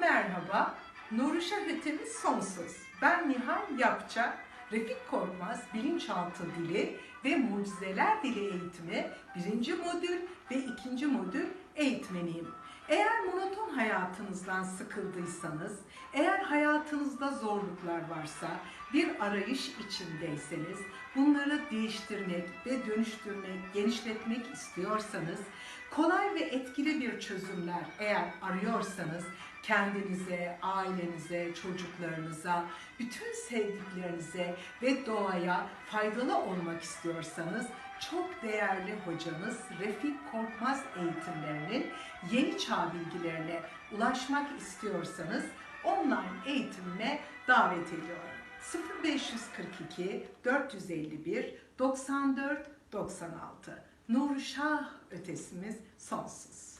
merhaba. Nuruşa Ötemiz sonsuz. Ben Nihal Yapça. Refik Korkmaz Bilinçaltı Dili ve Mucizeler Dili Eğitimi birinci modül ve ikinci modül eğitmeniyim. Eğer monoton hayatınızdan sıkıldıysanız, eğer hayatınızda zorluklar varsa, bir arayış içindeyseniz, bunları değiştirmek ve dönüştürmek, genişletmek istiyorsanız, kolay ve etkili bir çözümler eğer arıyorsanız, kendinize, ailenize, çocuklarınıza, bütün sevdiklerinize ve doğaya faydalı olmak istiyorsanız çok değerli hocamız Refik Korkmaz eğitimlerinin yeni çağ bilgilerine ulaşmak istiyorsanız online eğitimine davet ediyorum. 0542 451 94 96 Nurşah ötesimiz sonsuz.